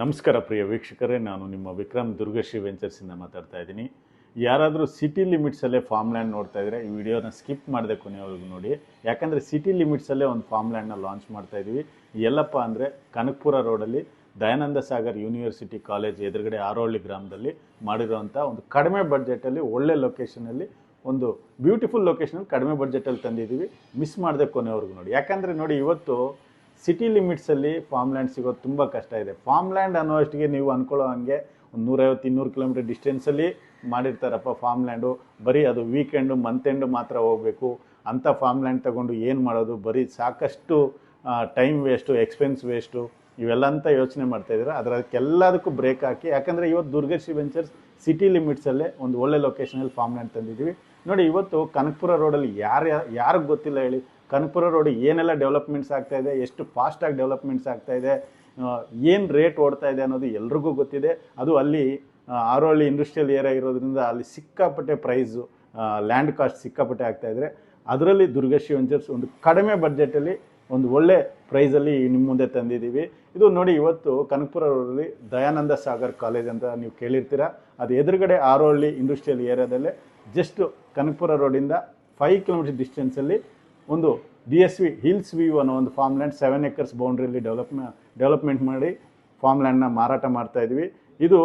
ನಮಸ್ಕಾರ ಪ್ರಿಯ ವೀಕ್ಷಕರೇ, ನಾನು ನಿಮ್ಮ ವಿಕ್ರಮ್ ದುರ್ಗಶ್ರೀ ವೆಂಚರ್ಸಿಂದ ಮಾತಾಡ್ತಾ ಇದ್ದೀನಿ. ಯಾರಾದರೂ ಸಿಟಿ ಲಿಮಿಟ್ಸಲ್ಲೇ ಫಾರ್ಮ್ ಲ್ಯಾಂಡ್ ನೋಡ್ತಾ ಇದ್ದರೆ ಈ ವಿಡಿಯೋನ ಸ್ಕಿಪ್ ಮಾಡಿದೆ ಕೊನೆವರೆಗೂ ನೋಡಿ. ಯಾಕಂದರೆ ಸಿಟಿ ಲಿಮಿಟ್ಸಲ್ಲೇ ಒಂದು ಫಾರ್ಮ್ ಲ್ಯಾಂಡ್ನ ಲಾಂಚ್ ಮಾಡ್ತಾ ಇದ್ದೀವಿ. ಎಲ್ಲಪ್ಪ ಅಂದರೆ ಕನಕಪುರ ರೋಡಲ್ಲಿ ದಯಾನಂದ ಸಾಗರ್ ಯೂನಿವರ್ಸಿಟಿ ಕಾಲೇಜ್ ಎದುರುಗಡೆ ಆರೋಳ್ಳಿ ಗ್ರಾಮದಲ್ಲಿ ಮಾಡಿರೋವಂಥ ಒಂದು ಕಡಿಮೆ ಬಡ್ಜೆಟಲ್ಲಿ ಒಳ್ಳೆ ಲೊಕೇಶನಲ್ಲಿ ಒಂದು ಬ್ಯೂಟಿಫುಲ್ ಲೊಕೇಶನಲ್ಲಿ ಕಡಿಮೆ ಬಡ್ಜೆಟಲ್ಲಿ ತಂದಿದ್ದೀವಿ. ಮಿಸ್ ಮಾಡದೆ ಕೊನೆವರೆಗೂ ನೋಡಿ. ಯಾಕಂದರೆ ನೋಡಿ ಇವತ್ತು ಸಿಟಿ ಲಿಮಿಟ್ಸಲ್ಲಿ ಫಾರ್ಮ್ ಲ್ಯಾಂಡ್ ಸಿಗೋದು ತುಂಬ ಕಷ್ಟ ಇದೆ. ಫಾರ್ಮ್ ಲ್ಯಾಂಡ್ ಅನ್ನೋಷ್ಟಿಗೆ ನೀವು ಅಂದ್ಕೊಳ್ಳೋ ಹಂಗೆ ಒಂದು ನೂರೈವತ್ತು, ಇನ್ನೂರು ಕಿಲೋಮೀಟರ್ ಡಿಸ್ಟೆನ್ಸಲ್ಲಿ ಮಾಡಿರ್ತಾರಪ್ಪ ಫಾರ್ಮ್ ಲ್ಯಾಂಡು ಬರೀ ಅದು ವೀಕೆಂಡು ಮಂತ್ ಎಂಡು ಮಾತ್ರ ಹೋಗಬೇಕು. ಅಂಥ ಫಾರ್ಮ್ ಲ್ಯಾಂಡ್ ತಗೊಂಡು ಏನು ಮಾಡೋದು? ಬರೀ ಸಾಕಷ್ಟು ಟೈಮ್ ವೇಸ್ಟು ಎಕ್ಸ್ಪೆನ್ಸ್ ವೇಸ್ಟು ಇವೆಲ್ಲ ಅಂತ ಯೋಚನೆ ಮಾಡ್ತಾ ಇದ್ದಾರೆ? ಅದಕ್ಕೆಲ್ಲದಕ್ಕೂ ಬ್ರೇಕ್ ಹಾಕಿ, ಯಾಕಂದರೆ ಇವತ್ತು ದುರ್ಗಶ್ರೀ ವೆಂಚರ್ಸ್ ಸಿಟಿ ಲಿಮಿಟ್ಸಲ್ಲೇ ಒಂದು ಒಳ್ಳೆ ಲೊಕೇಶನಲ್ಲಿ ಫಾರ್ಮ್ ಲ್ಯಾಂಡ್ ತಂದಿದ್ದೀವಿ. ನೋಡಿ, ಇವತ್ತು ಕನಕಪುರ ರೋಡಲ್ಲಿ ಯಾರು ಯಾರಿಗೆ ಗೊತ್ತಿಲ್ಲ ಹೇಳಿ? ಕನಕಪುರ ರೋಡ್ ಏನೆಲ್ಲ ಡೆವಲಪ್ಮೆಂಟ್ಸ್ ಆಗ್ತಾ ಇದೆ, ಎಷ್ಟು ಫಾಸ್ಟಾಗಿ ಡೆವಲಪ್ಮೆಂಟ್ಸ್ ಆಗ್ತಾ ಇದೆ ಏನು ರೇಟ್ ಓಡ್ತಾ ಇದೆ ಅನ್ನೋದು ಎಲ್ರಿಗೂ ಗೊತ್ತಿದೆ. ಅದು ಅಲ್ಲಿ ಆರೋಳಿ ಇಂಡಸ್ಟ್ರಿಯಲ್ ಏರಿಯಾ ಇರೋದ್ರಿಂದ ಅಲ್ಲಿ ಸಿಕ್ಕಾಪಟ್ಟೆ ಪ್ರೈಸು ಲ್ಯಾಂಡ್ ಕಾಸ್ಟ್ ಸಿಕ್ಕಾಪಟ್ಟೆ ಆಗ್ತಾ ಇದ್ದರೆ ಅದರಲ್ಲಿ ದುರ್ಗಶ್ರೀ ವೆಂಚರ್ಸ್ ಒಂದು ಕಡಿಮೆ ಬಡ್ಜೆಟಲ್ಲಿ ಒಂದು ಒಳ್ಳೆ ಪ್ರೈಸಲ್ಲಿ ನಿಮ್ಮ ಮುಂದೆ ತಂದಿದ್ದೀವಿ. ಇದು ನೋಡಿ ಇವತ್ತು ಕನಕಪುರ ರೋಡಲ್ಲಿ ದಯಾನಂದ ಸಾಗರ್ ಕಾಲೇಜ್ ಅಂತ ನೀವು ಕೇಳಿರ್ತೀರ. ಅದು ಎದುರುಗಡೆ ಆರೋಹಳ್ಳಿ ಇಂಡಸ್ಟ್ರಿಯಲ್ ಏರಿಯಾದಲ್ಲೇ ಜಸ್ಟ್ ಕನಕಪುರ ರೋಡಿಂದ ಫೈವ್ ಕಿಲೋಮೀಟರ್ ಡಿಸ್ಟೆನ್ಸಲ್ಲಿ ಒಂದು D S V hills view ಅನ್ನೋ ಒಂದು ಫಾರ್ಮ್ ಲ್ಯಾಂಡ್ ಸೆವೆನ್ ಎಕರ್ಸ್ ಬೌಂಡ್ರಿಯಲ್ಲಿ ಡೆವಲಪ್ ಡೆವಲಪ್ಮೆಂಟ್ ಮಾಡಿ ಫಾರ್ಮ್ ಲ್ಯಾಂಡ್ನ ಮಾರಾಟ ಮಾಡ್ತಾ ಇದ್ವಿ. ಇದು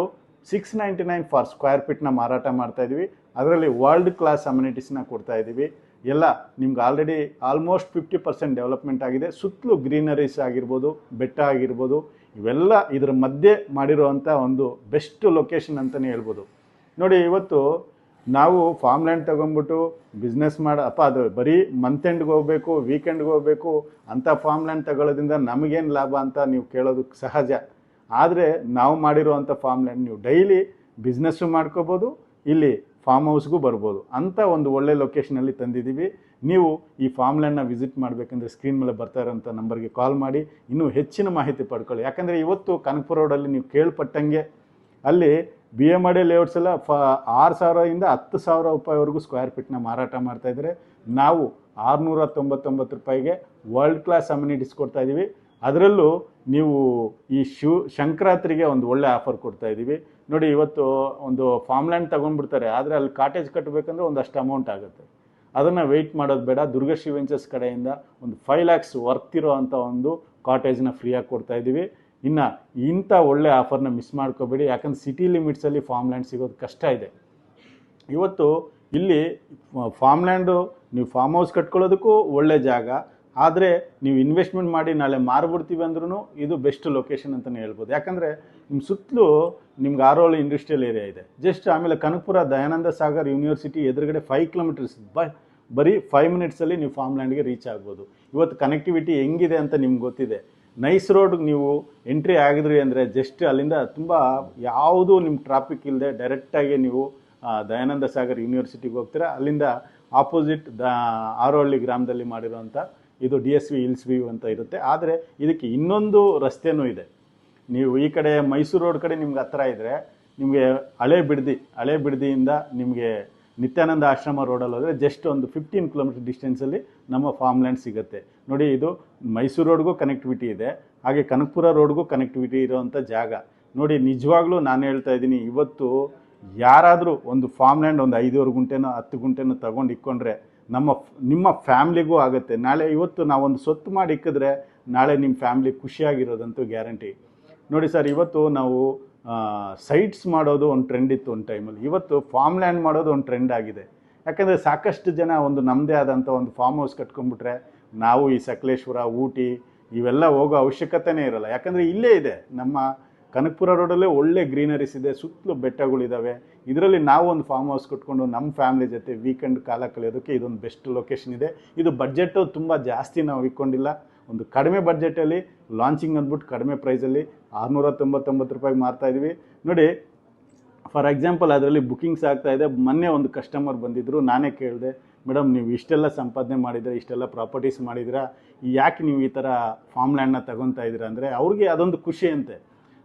six ninety nine for square ಫೀಟ್ನ ಮಾರಾಟ ಮಾಡ್ತಾ ಇದ್ವಿ. ಅದರಲ್ಲಿ ವರ್ಲ್ಡ್ ಕ್ಲಾಸ್ ಅಮ್ಯುನಿಟೀಸ್ನ ಕೊಡ್ತಾ ಇದ್ದೀವಿ ಎಲ್ಲ ನಿಮ್ಗೆ already almost fifty percent development ಆಗಿದೆ. ಸುತ್ತಲೂ ಗ್ರೀನರೀಸ್ ಆಗಿರ್ಬೋದು, ಬೆಟ್ಟ ಆಗಿರ್ಬೋದು, ಇವೆಲ್ಲ ಇದರ ಮಧ್ಯೆ ಮಾಡಿರುವಂಥ ಒಂದು ಬೆಸ್ಟ್ ಲೊಕೇಶನ್ ಅಂತಲೇ ಹೇಳ್ಬೋದು. ನೋಡಿ, ಇವತ್ತು ನಾವು ಫಾರ್ಮ್ ಲ್ಯಾಂಡ್ ತೊಗೊಂಡ್ಬಿಟ್ಟು ಬಿಸ್ನೆಸ್ ಮಾಡ, ಅಪ್ಪ ಅದು ಬರೀ ಮಂತ್ ಎಂಡ್ಗೆ ಹೋಗಬೇಕು ವೀಕೆಂಡ್ಗೆ ಹೋಗಬೇಕು ಅಂಥ ಫಾರ್ಮ್ ಲ್ಯಾಂಡ್ ತಗೊಳ್ಳೋದ್ರಿಂದ ನಮಗೇನು ಲಾಭ ಅಂತ ನೀವು ಕೇಳೋದಕ್ಕೆ ಸಹಜ. ಆದರೆ ನಾವು ಮಾಡಿರುವಂಥ ಫಾರ್ಮ್ ಲ್ಯಾಂಡ್ ನೀವು ಡೈಲಿ ಬಿಸ್ನೆಸ್ಸು ಮಾಡ್ಕೋಬೋದು, ಇಲ್ಲಿ ಫಾರ್ಮ್ ಹೌಸ್ಗೂ ಬರ್ಬೋದು ಅಂತ ಒಂದು ಒಳ್ಳೆ ಲೊಕೇಶನಲ್ಲಿ ತಂದಿದ್ದೀವಿ. ನೀವು ಈ ಫಾರ್ಮ್ ಲ್ಯಾಂಡ್ನ ವಿಸಿಟ್ ಮಾಡಬೇಕಂದ್ರೆ ಸ್ಕ್ರೀನ್ ಮೇಲೆ ಬರ್ತಾ ಇರೋಂಥ ನಂಬರ್ಗೆ ಕಾಲ್ ಮಾಡಿ, ಇನ್ನೂ ಹೆಚ್ಚಿನ ಮಾಹಿತಿ ಪಡ್ಕೊಳ್ಳಿ. ಯಾಕಂದರೆ ಇವತ್ತು ಕನಕಪುರ ರೋಡಲ್ಲಿ ನೀವು ಕೇಳ್ಪಟ್ಟಂಗೆ ಅಲ್ಲಿ ಬಿ ಎಂ ಡಿ ಲೇಔಟ್ಸ್ ಎಲ್ಲ ಫ ಆರು ಸಾವಿರದಿಂದ ಹತ್ತು ಸಾವಿರ ರೂಪಾಯಿವರೆಗೂ ಸ್ಕ್ವೇರ್ ಫೀಟ್ನ ಮಾರಾಟ ಮಾಡ್ತಾ ಇದ್ದಾರೆ. ನಾವು ಆರುನೂರ ತೊಂಬತ್ತೊಂಬತ್ತು ರೂಪಾಯಿಗೆ ವರ್ಲ್ಡ್ ಕ್ಲಾಸ್ ಅಮ್ಯುನಿಟೀಸ್ ಕೊಡ್ತಾ ಇದ್ದೀವಿ ಅದರಲ್ಲೂ ನೀವು ಈ ಶಿವ ಸಂಕ್ರಾಂತಿಗೆ ಒಂದು ಒಳ್ಳೆ ಆಫರ್ ಕೊಡ್ತಾ ಇದ್ದೀವಿ ನೋಡಿ, ಇವತ್ತು ಒಂದು ಫಾರ್ಮ್ ಲ್ಯಾಂಡ್ ತೊಗೊಂಡ್ಬಿಡ್ತಾರೆ. ಆದರೆ ಅಲ್ಲಿ ಕಾಟೇಜ್ ಕಟ್ಟಬೇಕಂದ್ರೆ ಒಂದಷ್ಟು ಅಮೌಂಟ್ ಆಗುತ್ತೆ. ಅದನ್ನು ವೆಯ್ಟ್ ಮಾಡೋದು ಬೇಡ. ದುರ್ಗಶ್ರೀ ವೆಂಚರ್ಸ್ ಕಡೆಯಿಂದ ಒಂದು ಫೈವ್ ಲ್ಯಾಕ್ಸ್ ವರ್ತ್ ಇರೋ ಅಂಥ ಒಂದು ಕಾಟೇಜ್ನ ಫ್ರೀಯಾಗಿ ಕೊಡ್ತಾ ಇದ್ದೀವಿ ಇನ್ನು ಇಂಥ ಒಳ್ಳೆ ಆಫರ್ನ ಮಿಸ್ ಮಾಡ್ಕೋಬೇಡಿ. ಯಾಕಂದ್ರೆ ಸಿಟಿ ಲಿಮಿಟ್ಸಲ್ಲಿ ಫಾರ್ಮ್ ಲ್ಯಾಂಡ್ ಸಿಗೋದು ಕಷ್ಟ ಇದೆ. ಇವತ್ತು ಇಲ್ಲಿ ಫಾರ್ಮ್ ಲ್ಯಾಂಡು ನೀವು ಫಾರ್ಮ್ ಹೌಸ್ ಕಟ್ಕೊಳ್ಳೋದಕ್ಕೂ ಒಳ್ಳೆ ಜಾಗ. ಆದರೆ ನೀವು ಇನ್ವೆಸ್ಟ್ಮೆಂಟ್ ಮಾಡಿ ನಾಳೆ ಮಾರ್ಬಿಡ್ತೀವಿ ಅಂದ್ರೂ ಇದು ಬೆಸ್ಟ್ ಲೊಕೇಶನ್ ಅಂತಲೇ ಹೇಳ್ಬೋದು. ಯಾಕಂದರೆ ನಿಮ್ಮ ಸುತ್ತಲೂ ನಿಮ್ಗೆ ಆರೋಹಳ್ಳಿ ಇಂಡಸ್ಟ್ರಿಯಲ್ ಏರಿಯಾ ಇದೆ. ಜಸ್ಟ್ ಆಮೇಲೆ ಕನಕಪುರ, ದಯಾನಂದ ಸಾಗರ್ ಯೂನಿವರ್ಸಿಟಿ ಎದುರುಗಡೆ ಫೈವ್ ಕಿಲೋಮೀಟರ್ಸ್ ಬ, ಬರೀ ಫೈವ್ ಮಿನಿಟ್ಸಲ್ಲಿ ನೀವು ಫಾರ್ಮ್ ಲ್ಯಾಂಡ್ಗೆ ರೀಚ್ ಆಗ್ಬೋದು. ಇವತ್ತು ಕನೆಕ್ಟಿವಿಟಿ ಹೆಂಗಿದೆ ಅಂತ ನಿಮ್ಗೆ ಗೊತ್ತಿದೆ. ನೈಸ್ ರೋಡ್ ನೀವು ಎಂಟ್ರಿ ಆಗಿದ್ರಿ ಅಂದರೆ ಜಸ್ಟ್ ಅಲ್ಲಿಂದ ತುಂಬ ಯಾವುದೂ ನಿಮ್ಮ ಟ್ರಾಫಿಕ್ ಇಲ್ಲದೆ ಡೈರೆಕ್ಟಾಗಿ ನೀವು ದಯಾನಂದ ಸಾಗರ್ ಯೂನಿವರ್ಸಿಟಿಗೆ ಹೋಗ್ತೀರಾ? ಅಲ್ಲಿಂದ ಆಪೋಸಿಟ್ ದ ಆರೋಹಳ್ಳಿ ಗ್ರಾಮದಲ್ಲಿ ಮಾಡಿರೋವಂಥ ಇದು D S V hills view ಅಂತ ಇರುತ್ತೆ. ಆದರೆ ಇದಕ್ಕೆ ಇನ್ನೊಂದು ರಸ್ತೆನೂ ಇದೆ. ನೀವು ಈ ಕಡೆ ಮೈಸೂರು ರೋಡ್ ಕಡೆ ನಿಮ್ಗೆ ಹತ್ರ ಇದ್ದರೆ ನಿಮಗೆ ಹಳೆ ಬಿಡದಿ, ಹಳೆ ಬಿಡದಿಯಿಂದ ನಿಮಗೆ ನಿತ್ಯಾನಂದ ಆಶ್ರಮ ರೋಡಲ್ಲಿ ಹೋದರೆ ಜಸ್ಟ್ ಒಂದು ಫಿಫ್ಟೀನ್ ಕಿಲೋಮೀಟರ್ ಡಿಸ್ಟೆನ್ಸಲ್ಲಿ ನಮ್ಮ ಫಾರ್ಮ್ ಲ್ಯಾಂಡ್ ಸಿಗುತ್ತೆ. ನೋಡಿ ಇದು ಮೈಸೂರು ರೋಡ್ಗೂ ಕನೆಕ್ಟಿವಿಟಿ ಇದೆ, ಹಾಗೆ ಕನಕಪುರ ರೋಡ್ಗೂ ಕನೆಕ್ಟಿವಿಟಿ ಇರೋವಂಥ ಜಾಗ. ನೋಡಿ ನಿಜವಾಗ್ಲೂ ನಾನು ಹೇಳ್ತಾ ಇದ್ದೀನಿ, ಇವತ್ತು ಯಾರಾದರೂ ಒಂದು ಫಾರ್ಮ್ ಲ್ಯಾಂಡ್ ಒಂದು ಐದೂವರೆ ಗುಂಟೆನೋ, ಹತ್ತು ಗುಂಟೆನೋ ತಗೊಂಡು ಇಕ್ಕೊಂಡ್ರೆ ನಮ್ಮ ನಿಮ್ಮ ಫ್ಯಾಮ್ಲಿಗೂ ಆಗುತ್ತೆ. ನಾಳೆ ಇವತ್ತು ನಾವೊಂದು ಸೊತ್ತು ಮಾಡಿ ಇಕ್ಕಿದ್ರೆ ನಾಳೆ ನಿಮ್ಮ ಫ್ಯಾಮ್ಲಿ ಖುಷಿಯಾಗಿರೋದಂತೂ ಗ್ಯಾರಂಟಿ ನೋಡಿ ಸರ್, ಇವತ್ತು ನಾವು ಸೈಟ್ಸ್ ಮಾಡೋದು ಒಂದು ಟ್ರೆಂಡ್ ಇತ್ತು ಒಂದು ಟೈಮಲ್ಲಿ ಇವತ್ತು ಫಾರ್ಮ್ ಲ್ಯಾಂಡ್ ಮಾಡೋದು ಒಂದು ಟ್ರೆಂಡ್ ಆಗಿದೆ. ಯಾಕಂದರೆ ಸಾಕಷ್ಟು ಜನ ಒಂದು ನಮ್ಮದೇ ಆದಂಥ ಒಂದು ಫಾರ್ಮ್ ಹೌಸ್ ಕಟ್ಕೊಂಡ್ಬಿಟ್ರೆ ನಾವು ಈ ಸಕಲೇಶ್ವರ ಊಟಿ ಇವೆಲ್ಲ ಹೋಗೋ ಅವಶ್ಯಕತೆನೇ ಇರಲ್ಲ. ಯಾಕಂದರೆ ಇಲ್ಲೇ ಇದೆ. ನಮ್ಮ ಕನಕಪುರ ರೋಡಲ್ಲೇ ಒಳ್ಳೆ ಗ್ರೀನರೀಸ್ ಇದೆ, ಸುತ್ತಲೂ ಬೆಟ್ಟಗಳಿದ್ದಾವೆ ಇದರಲ್ಲಿ ನಾವು ಒಂದು ಫಾರ್ಮ್ ಹೌಸ್ ಕಟ್ಕೊಂಡು ನಮ್ಮ ಫ್ಯಾಮಿಲಿ ಜೊತೆ ವೀಕೆಂಡ್ ಕಾಲ ಕಳೆಯೋದಕ್ಕೆ ಇದೊಂದು ಬೆಸ್ಟ್ ಲೊಕೇಶನ್ ಇದೆ. ಇದು ಬಡ್ಜೆಟು ತುಂಬ ಜಾಸ್ತಿ ನಾವು ಇಕ್ಕೊಂಡಿಲ್ಲ ಒಂದು ಕಡಿಮೆ ಬಡ್ಜೆಟಲ್ಲಿ ಲಾಂಚಿಂಗ್ ಅಂದ್ಬಿಟ್ಟು ಕಡಿಮೆ ಪ್ರೈಸಲ್ಲಿ ಆರುನೂರ ತೊಂಬತ್ತೊಂಬತ್ತು ರೂಪಾಯಿಗೆ ಮಾರ್ತಾ ಇದ್ದೀವಿ. ನೋಡಿ ಫಾರ್ ಎಕ್ಸಾಂಪಲ್ ಅದರಲ್ಲಿ ಬುಕಿಂಗ್ಸ್ ಆಗ್ತಾ ಇದೆ. ಮೊನ್ನೆ ಒಂದು ಕಸ್ಟಮರ್ ಬಂದಿದ್ದರು ನಾನೇ ಕೇಳಿದೆ, ಮೇಡಮ್, ನೀವು ಇಷ್ಟೆಲ್ಲ ಸಂಪಾದನೆ ಮಾಡಿದ್ರೆ ಇಷ್ಟೆಲ್ಲ ಪ್ರಾಪರ್ಟೀಸ್ ಮಾಡಿದಿರಾ ಯಾಕೆ ನೀವು ಈ ಥರ ಫಾರ್ಮ್ ಲ್ಯಾಂಡ್ನ ತಗೊತಾ ಇದ್ದೀರಾ? ಅಂದರೆ ಅವ್ರಿಗೆ ಅದೊಂದು ಖುಷಿ ಅಂತೆ.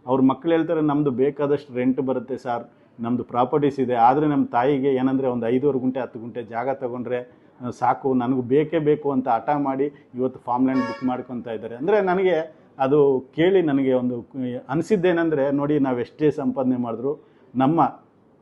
ಅವ್ರ ಮಕ್ಳು ಹೇಳ್ತಾರೆ ನಮ್ಮದು ಬೇಕಾದಷ್ಟು ರೆಂಟ್ ಬರುತ್ತೆ ಸರ್ ನಮ್ಮದು ಪ್ರಾಪರ್ಟೀಸ್ ಇದೆ. ಆದರೆ ನಮ್ಮ ತಾಯಿಗೆ ಏನಂದರೆ ಒಂದು ಐದೂವರೆ ಗುಂಟೆ, ಹತ್ತು ಗುಂಟೆ ಜಾಗ ತೊಗೊಂಡ್ರೆ ಸಾಕು. ನನಗೂ ಬೇಕೇ ಬೇಕು ಅಂತ ಹಠ ಮಾಡಿ ಇವತ್ತು ಫಾರ್ಮ್ ಲ್ಯಾಂಡ್ ಬುಕ್ ಮಾಡ್ಕೊತಾ ಇದ್ದಾರೆ. ಅಂದರೆ ನನಗೆ ಅದು ಕೇಳಿ ನನಗೆ ಒಂದು ಅನಿಸಿದ್ದೇನೆಂದರೆ, ನೋಡಿ ನಾವು ಎಷ್ಟೇ ಸಂಪಾದನೆ ಮಾಡಿದ್ರು, ನಮ್ಮ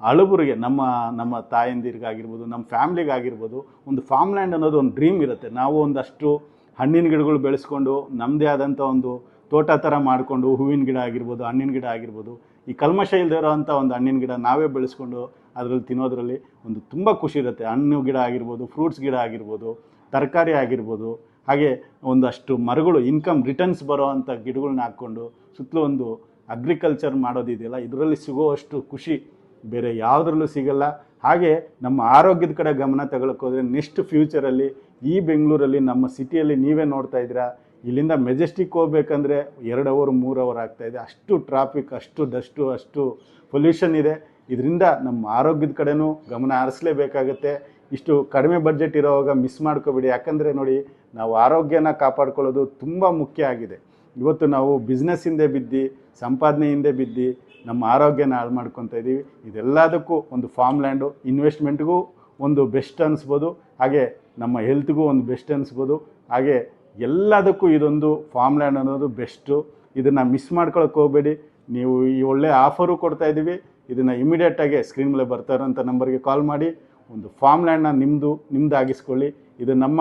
ಅಳುಬುರಿಗೆ ನಮ್ಮ ನಮ್ಮ ತಾಯಂದಿರಿಗಾಗಿರ್ಬೋದು, ನಮ್ಮ ಫ್ಯಾಮ್ಲಿಗಾಗಿರ್ಬೋದು, ಒಂದು ಫಾರ್ಮ್ ಲ್ಯಾಂಡ್ ಅನ್ನೋದು ಒಂದು ಡ್ರೀಮ್ ಇರುತ್ತೆ. ನಾವು ಒಂದಷ್ಟು ಹಣ್ಣಿನ ಗಿಡಗಳು ಬೆಳೆಸ್ಕೊಂಡು ನಮ್ಮದೇ ಆದಂಥ ಒಂದು ತೋಟ ಥರ ಮಾಡಿಕೊಂಡು, ಹೂವಿನ ಗಿಡ ಆಗಿರ್ಬೋದು, ಹಣ್ಣಿನ ಗಿಡ ಆಗಿರ್ಬೋದು, ಈ ಕಲ್ಮಶ ಇಲ್ಲದೆ ಇರೋವಂಥ ಒಂದು ಹಣ್ಣಿನ ಗಿಡ ನಾವೇ ಬೆಳೆಸ್ಕೊಂಡು ಅದರಲ್ಲಿ ತಿನ್ನೋದರಲ್ಲಿ ಒಂದು ತುಂಬ ಖುಷಿ ಇರುತ್ತೆ. ಹಣ್ಣು ಗಿಡ ಆಗಿರ್ಬೋದು ಫ್ರೂಟ್ಸ್ ಗಿಡ ಆಗಿರ್ಬೋದು, ತರಕಾರಿ ಆಗಿರ್ಬೋದು ಹಾಗೆ ಒಂದಷ್ಟು ಮರಗಳು ಇನ್ಕಮ್ ರಿಟರ್ನ್ಸ್ ಬರೋ ಅಂಥ ಗಿಡಗಳನ್ನ ಹಾಕ್ಕೊಂಡು ಸುತ್ತಲೂ ಒಂದು ಅಗ್ರಿಕಲ್ಚರ್ ಮಾಡೋದಿದೆಯಲ್ಲ ಇದರಲ್ಲಿ ಸಿಗೋವಷ್ಟು ಖುಷಿ ಬೇರೆ ಯಾವುದ್ರಲ್ಲೂ ಸಿಗಲ್ಲ. ಹಾಗೆ ನಮ್ಮ ಆರೋಗ್ಯದ ಕಡೆ ಗಮನ ತಗೊಳಕ್ಕೋದ್ರೆ ನೆಕ್ಸ್ಟ್ ಫ್ಯೂಚರಲ್ಲಿ ಈ ಬೆಂಗಳೂರಲ್ಲಿ ನಮ್ಮ ಸಿಟಿಯಲ್ಲಿ ನೀವೇ ನೋಡ್ತಾ ಇದ್ದೀರಾ, ಇಲ್ಲಿಂದ ಮೆಜೆಸ್ಟಿಕ್ ಹೋಗ್ಬೇಕಂದ್ರೆ ಎರಡು ಅವರ್ ಮೂರು ಅವರ್ ಆಗ್ತಾ ಇದೆ. ಅಷ್ಟು ಟ್ರಾಫಿಕ್ ಅಷ್ಟು ಡಸ್ಟು ಅಷ್ಟು ಪೊಲ್ಯೂಷನ್ ಇದೆ. ಇದರಿಂದ ನಮ್ಮ ಆರೋಗ್ಯದ ಕಡೆನೂ ಗಮನ ಹರಿಸ್ಲೇಬೇಕಾಗತ್ತೆ. ಇಷ್ಟು ಕಡಿಮೆ ಬಡ್ಜೆಟ್ ಇರೋವಾಗ ಮಿಸ್ ಮಾಡ್ಕೋಬೇಡಿ. ಯಾಕಂದರೆ ನೋಡಿ ನಾವು ಆರೋಗ್ಯನ ಕಾಪಾಡ್ಕೊಳ್ಳೋದು ತುಂಬ ಮುಖ್ಯ ಆಗಿದೆ. ಇವತ್ತು ನಾವು ಬಿಸ್ನೆಸ್ ಹಿಂದೆ ಬಿದ್ದು ಸಂಪಾದನೆ ಹಿಂದೆ ಬಿದ್ದು, ನಮ್ಮ ಆರೋಗ್ಯನ ಹಾಳು ಮಾಡ್ಕೊತಾ ಇದ್ದೀವಿ ಇದೆಲ್ಲದಕ್ಕೂ ಒಂದು ಫಾರ್ಮ್ ಲ್ಯಾಂಡು ಇನ್ವೆಸ್ಟ್ಮೆಂಟ್ಗೂ ಒಂದು ಬೆಸ್ಟ್ ಅನಿಸ್ಬೋದು. ಹಾಗೆ ನಮ್ಮ ಹೆಲ್ತ್ಗೂ ಒಂದು ಬೆಸ್ಟ್ ಅನಿಸ್ಬೋದು. ಹಾಗೆ ಎಲ್ಲದಕ್ಕೂ ಇದೊಂದು ಫಾರ್ಮ್ ಲ್ಯಾಂಡ್ ಅನ್ನೋದು ಬೆಸ್ಟು ಇದನ್ನು ಮಿಸ್ ಮಾಡ್ಕೊಳಕ್ಕೆ ಹೋಗಬೇಡಿ. ನೀವು ಈ ಒಳ್ಳೆ ಆಫರು ಕೊಡ್ತಾ ಇದ್ದೀವಿ ಇದನ್ನು ಇಮಿಡಿಯೇಟಾಗಿ ಸ್ಕ್ರೀನ್ ಮೇಲೆ ಬರ್ತಾ ಇರೋಂಥ ನಂಬರ್ಗೆ ಕಾಲ್ ಮಾಡಿ. ಒಂದು ಫಾರ್ಮ್ ಲ್ಯಾಂಡನ್ನ ನಿಮ್ಮದು ನಿಮ್ಮದಾಗಿಸ್ಕೊಳ್ಳಿ ಇದು ನಮ್ಮ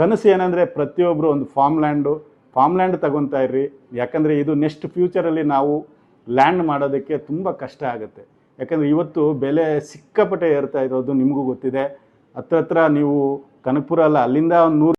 ಕನಸು ಏನಂದರೆ ಪ್ರತಿಯೊಬ್ಬರು ಒಂದು ಫಾರ್ಮ್ ಲ್ಯಾಂಡು ಫಾರ್ಮ್ ಲ್ಯಾಂಡ್ ತಗೊತಾ ಇರ್ರಿ. ಯಾಕಂದರೆ ಇದು ನೆಕ್ಸ್ಟ್ ಫ್ಯೂಚರಲ್ಲಿ ನಾವು ಲ್ಯಾಂಡ್ ಮಾಡೋದಕ್ಕೆ ತುಂಬ ಕಷ್ಟ ಆಗುತ್ತೆ. ಯಾಕಂದರೆ ಇವತ್ತು ಬೆಲೆ ಸಿಕ್ಕಾಪಟ್ಟೆ ಏರ್ತಾ ಇರೋದು ನಿಮಗೂ ಗೊತ್ತಿದೆ. ಹತ್ರ ಹತ್ರ ನೀವು ಕನಕಪುರ ಅಲ್ಲ, ಅಲ್ಲಿಂದ ಒಂದು ನೂರು